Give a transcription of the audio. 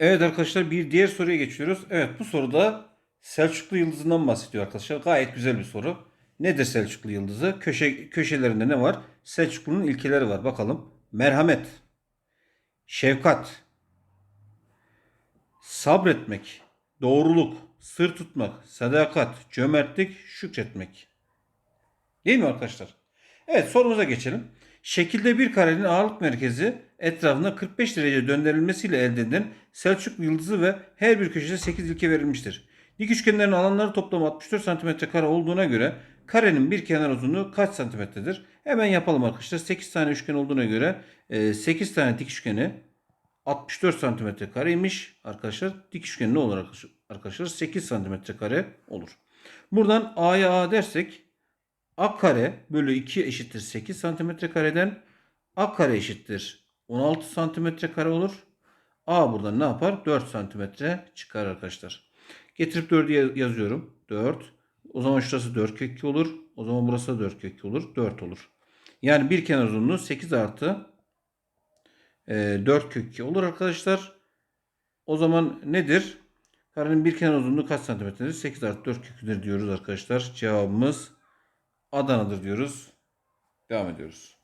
Evet arkadaşlar bir diğer soruya geçiyoruz. Evet bu soruda Selçuklu yıldızından bahsediyor arkadaşlar. Gayet güzel bir soru. Nedir Selçuklu yıldızı? Köşe köşelerinde ne var? Selçuklu'nun ilkeleri var. Bakalım. Merhamet, şefkat, sabretmek, doğruluk, sır tutmak, sadakat, cömertlik, şükretmek. Değil mi arkadaşlar? Evet sorumuza geçelim. Şekilde bir karenin ağırlık merkezi etrafında 45 derece döndürülmesiyle elde edilen Selçuklu yıldızı ve her bir köşede 8 ilke verilmiştir. Dik üçgenlerin alanları toplamı 64 cm kare olduğuna göre karenin bir kenar uzunluğu kaç santimetredir? Hemen yapalım arkadaşlar. 8 tane üçgen olduğuna göre e, 8 tane dik üçgeni 64 santimetre kareymiş arkadaşlar. Dik üçgen ne olur? Arkadaşlar 8 santimetre kare olur. Buradan A'ya A dersek A kare bölü 2 eşittir 8 santimetre kareden A kare eşittir 16 santimetre kare olur. A buradan ne yapar? 4 santimetre çıkar arkadaşlar. Getirip 4'ü yazıyorum. 4. O zaman şurası 4 kök 2 olur. O zaman burası da 4 kök 2 olur. 4 olur. Yani bir kenar uzunluğu 8 artı e, 4 kök 2 olur arkadaşlar. O zaman nedir? Karenin bir kenar uzunluğu kaç santimetredir? 8 artı 4 kök 2'dir diyoruz arkadaşlar. Cevabımız Adana'dır diyoruz. Devam ediyoruz.